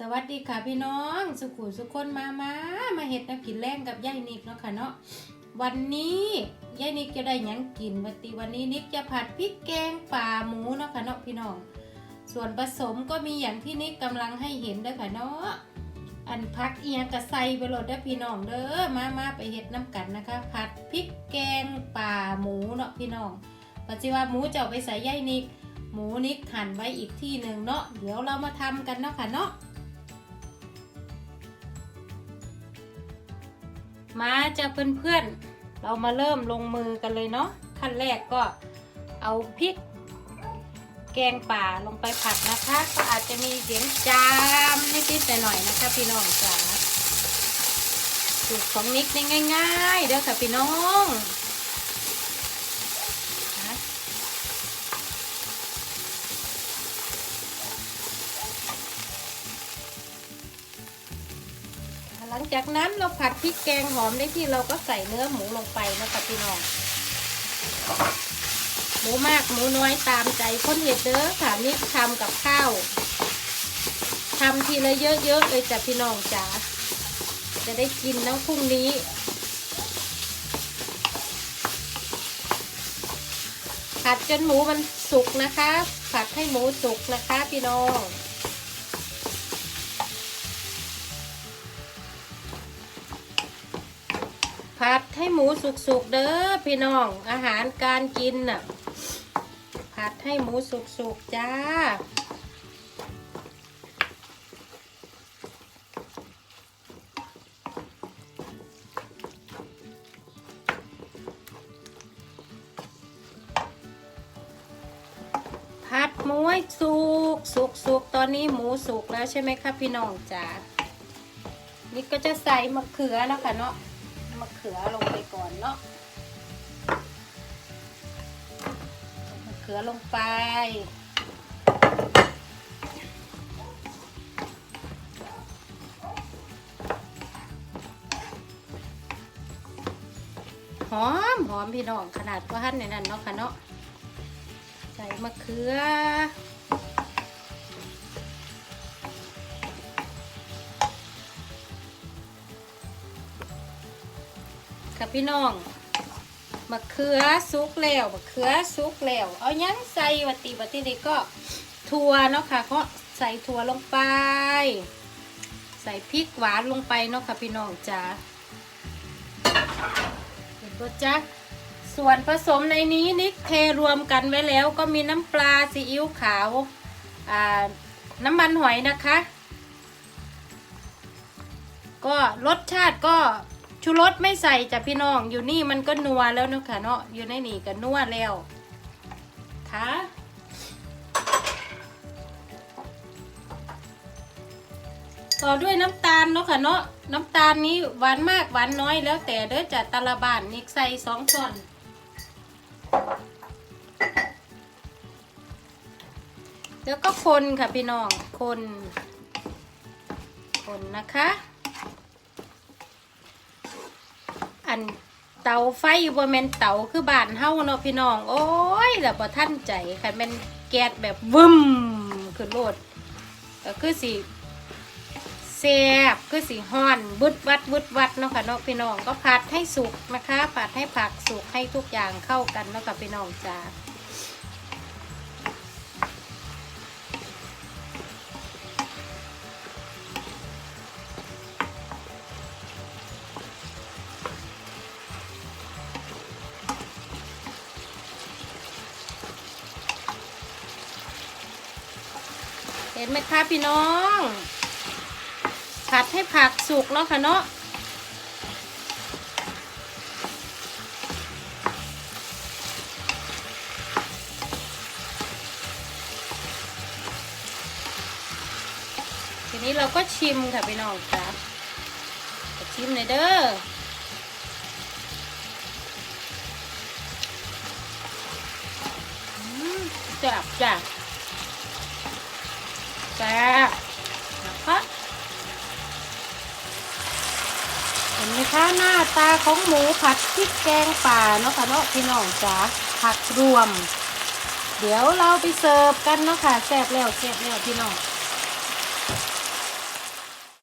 สวัสดีค่ะพี่น้องสุขุสุคนมามามาเห็ดน้ำกินแรงกับยายนิกเนาะค่ะเนาะวันนี้ยายนิกจะได้หยังกินวันตีวันนี้นิกจะผัดพริกแกงป่าหมูเนาะค่ะเนาะพี่น้อง ส่วนผสมก็มีอย่างที่นิกกำลังให้เห็นเด้อค่ะเนาะอันพักเอียงกระใสไปโหลดเด้อพี่น้องเด้อมามาไปเห็ดน้ำกันนะคะ ผัดพริกแกงป่าหมูเนาะพี่น้องปัจจุบันหมูจะเอาไปใส่ยายนิกหมูนิกหั่นไว้อีกที่หนึ่งเนาะเดี๋ยวเรามาทำกันเนาะค่ะเนาะ มาจะเพื่อนๆ เรามาเริ่มลงมือกันเลยเนาะขั้นแรกก็เอาพริก แกงป่าลงไปผัดนะคะ ก็อาจจะมีเสียงจามนิดๆหน่อยๆนะคะพี่น้องจ๋าสูตรของนิกนี่ง่าย ๆ เด้อค่ะพี่น้องนะหลัง จากนั้นเราผัดพริกแกงหอมได้ที่เราก็ใส่เนื้อหมูลงไปนะคะพี่น้องหมูมากหมูน้อยตามใจคนเห็ดเด้อค่ะนี่ทำกับข้าวทำทีละเยอะๆเลยจ้ะพี่น้องจ๋าจะได้กินน้ำพรุ่งนี้ผัดจนหมูมันสุกนะคะ ผัดให้หมูสุกนะคะพี่น้อง ผัดให้หมูสุกๆเด้อพี่น้อง อาหารการกินน่ะ ผัดให้หมูสุกๆจ้า ผัดหมูสุกสุกสุกตอนนี้หมูสุกแล้วใช่ไหมคะพี่น้องจ๋านี่ก็จะใส่มะเขือแล้วค่ะเนาะ ขือลงไปก่อนเนาะมะเขือลงไปหอมหอมพี่น้องขนาดว่าหั่นในนั้นเนาะค่ะเนาะใส่มะเขือ ค่ะพี่น้องมะเขือสุกแล้วมะเขือสุกแล้ว เอายังใส่วัตติวัตตินี้ก็ถั่วเนาะค่ะก็ใส่ถั่วลงไป ใส่พริกหวานลงไปเนาะค่ะพี่น้องจ้าเห็นตัวจ้าส่วนผสมในนี้นิกเทรวมกันไว้แล้วก็มีน้ำปลาซีอิ๊วขาวอ่าน้ำมันหอยนะคะ ก็รสชาติก็ ชูรสไม่ใส่จ้ะพี่น้อง อยู่นี่มันก็นัวแล้วเนาะค่ะเนาะอยู่ในนี่ก็นัวแล้วค่ะต่อด้วยน้ำตาลเนาะค่ะเนาะน้ำตาลนี้หวานมากหวานน้อยแล้วแต่เด้อจ้ะตะละบานนี่ใส่สองช้อนแล้วก็คนค่ะพี่น้องคน คนนะคะ อันเตาไฟบ่แม่นเตาคือบ้านเฮาเนาะพี่น้อง โอ้ยแล้วบ่ทันใจคันแม่นแก๊สแบบวึมขึ้นโลดก็คือสิแซ่บคือสิฮ้อนบึดวัดบึดวัดเนาะค่ะเนาะพี่น้องก็ผัดให้สุกนะคะผัดให้ผักสุกให้ทุกอย่างเข้ากันเนาะค่ะพี่น้องจ้า เห็นไหมคะพี่น้อง ผัดให้ผักสุกเนาะค่ะเนาะทีนี้เราก็ชิมค่ะพี่น้องจ้ะชิมหน่อยเด้อจับจ้ะ แซ่บนะคะเห็นไหมคะหน้าตาของหมูผัดพริกแกงป่าเนาะค่ะเนาะพี่น้องจ๋าผักรวม เดี๋ยวเราไปเสิร์ฟกันเนาะค่ะแซ่บแล้วแซ่บแล้วพี่น้อง